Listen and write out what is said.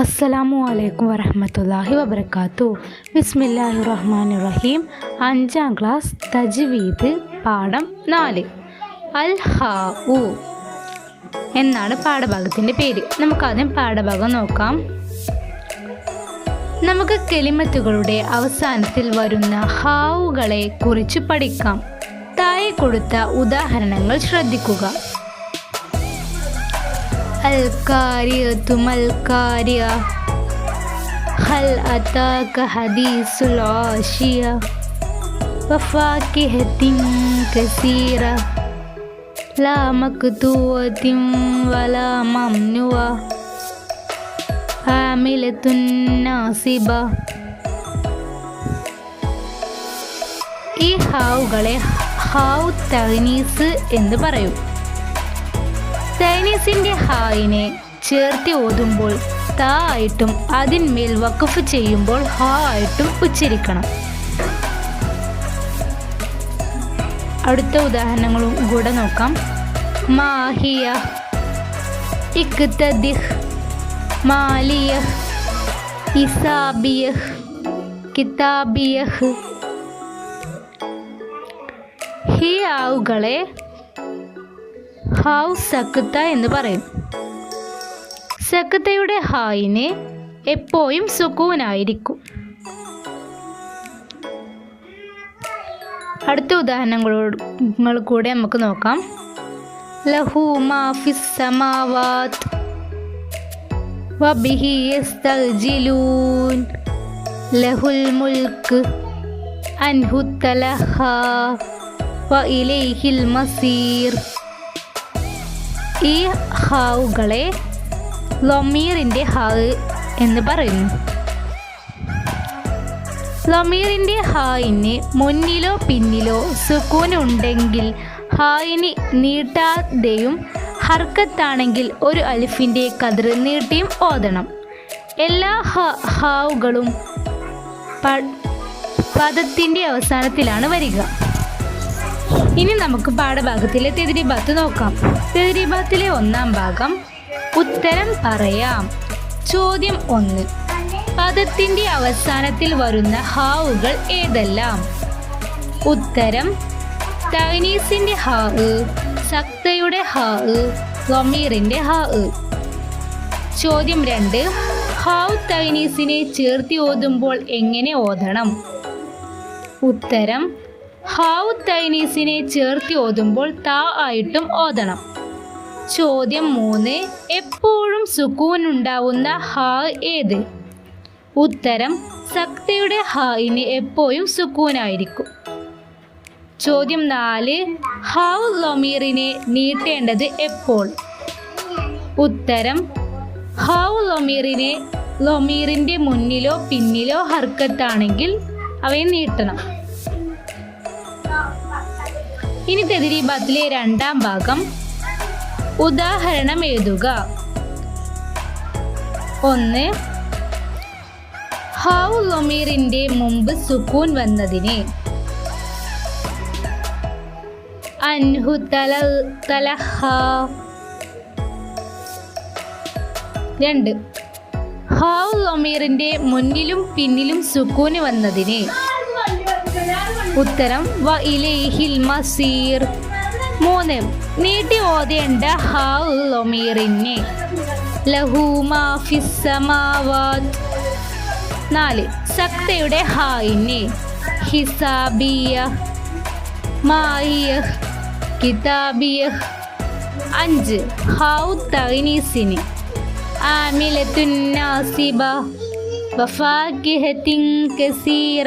അസ്സലാമു അലൈക്കും വറഹമത്തല്ലാഹി വബർക്കാത്തു ബിസ്മില്ലാഹി റഹ്മാൻ റഹീം അഞ്ചാം ക്ലാസ് തജ്വീദ് പാഠം നാല്. അൽ ഹാ ഉ എന്നാണ് പാഠഭാഗത്തിന്റെ പേര്. നമുക്കാദ്യം പാഠഭാഗം നോക്കാം. നമുക്ക് കെളിമത്തുകളുടെ അവസാനത്തിൽ വരുന്ന ഹാവുകളെ കുറിച്ച് പഠിക്കാം. താഴെ കൊടുത്ത ഉദാഹരണങ്ങൾ ശ്രദ്ധിക്കുക. القارية ما القارية هل أتاك حديث العاشية وفاكهة كثيرة لا مقطوعة ولا ممنوعة عاملة ناصبة ഈ ഹാവുകളെ ഹാവ് തൈനീസ് എന്ന് പറയും ചൈനീസിന്റെ ഹായിനെ ചേർത്തി ഓതുമ്പോൾ താ ആയിട്ടും അതിന്മേൽ വഖഫ് ചെയ്യുമ്പോൾ ഹാ ആയിട്ടും ഉച്ചരിക്കണം. അടുത്ത ഉദാഹരണങ്ങളും കൂടെ നോക്കാം. മാഹിയ ഇക്തദിഹ് മാലിയ ഇസാബിയഹ് കിതാബിയഹ് ഹി ആവുകളെ ഹാവ് സക്കുത്ത എന്ന് പറയും. സക്കുത്തയുടെ ഹായിന് എപ്പോഴും സുക്കൂനായിരിക്കും അടുത്ത ഉദാഹരണങ്ങൾ കൂടെ നമുക്ക് നോക്കാം. ലഹു മാഫിസ് വബിഹി ലഹുൽ മുൽക്ക് അൻഹു തലഹ വ മസീർ ഈ ഹാവുകളെ ലൊമീറിന്റെ ഹാവ് എന്ന് പറയുന്നു. ലൊമീറിന്റെ ഹായിന് മുന്നിലോ പിന്നിലോ സുക്കൂൻ ഉണ്ടെങ്കിൽ ഹായിന് നീട്ടാതെയും ഹർക്കത്താണെങ്കിൽ ഒരു അലിഫിന്റെ കതിർ നീട്ടിയും ഓതണം. എല്ലാ ഹ ഹാവുകളും പദത്തിന്റെ അവസാനത്തിലാണ് വരിക. ഇനി നമുക്ക് പാഠഭാഗത്തിലെ തെതിരിബാത്ത് നോക്കാം. തെതിരിബാത്തിലെ ഒന്നാം ഭാഗം ഉത്തരം പറയാം. ചോദ്യം ഒന്ന്. പദത്തിന്റെ അവസാനത്തിൽ വരുന്ന ഹാവുകൾ ഏതെല്ലാം? ഉത്തരം തൈനീസിന്റെ ഹാ സക്തയുടെ ഹാ ഗമീറിന്റെ ഹാ ചോദ്യം രണ്ട്. ഹാവ് തൈനീസിനെ ചേർത്തി ഓതുമ്പോൾ എങ്ങനെ ഓതണം? ഉത്തരം ഹാവ് തൈനീസിനെ ചേർത്തി ഓതുമ്പോൾ താ ആയിട്ടും ഓതണം. ചോദ്യം മൂന്ന് എപ്പോഴും സുക്കൂൻ ഉണ്ടാവുന്ന ഹാ ഏത്? ഉത്തരം സക്തയുടെ ഹായിന് എപ്പോഴും സുക്കൂനായിരിക്കും. ചോദ്യം നാല് ഹാവ് ലൊമീറിനെ നീട്ടേണ്ടത് എപ്പോൾ? ഉത്തരം ഹാവ് ലൊമീറിനെ ലൊമീറിന്റെ മുന്നിലോ പിന്നിലോ ഹർക്കത്താണെങ്കിൽ അവയെ നീട്ടണം. ഇനി തെതിരീബാത്തിലെ രണ്ടാം ഭാഗം ഉദാഹരണം എഴുതുക ഒന്ന് ഹൗ ലൊമീറിന്റെ മുമ്പ് സുക്കൂൻ വന്നതിന്. അൻഹു തല തലഹ. രണ്ട് ഹൗ ലൊമീറിന്റെ മുന്നിലും പിന്നിലും സുക്കൂന് വന്നതിന്. ഉത്തരം വ ഇലൈഹിൽ മസീർ. മൂന്ന് നീട്ടി ഓതേണ്ട മാഫിസമാവാത്ത് നാല് സക്തയുടെ ഹായിനെ. ഹിസാബിയ. മായിയ കിതാബിയ. അഞ്ച് ഹൗ തൈനീസിന്. ആമിലത്തുന്നാസിബ വഫാക്കിഹത്തിൻ കസീറ.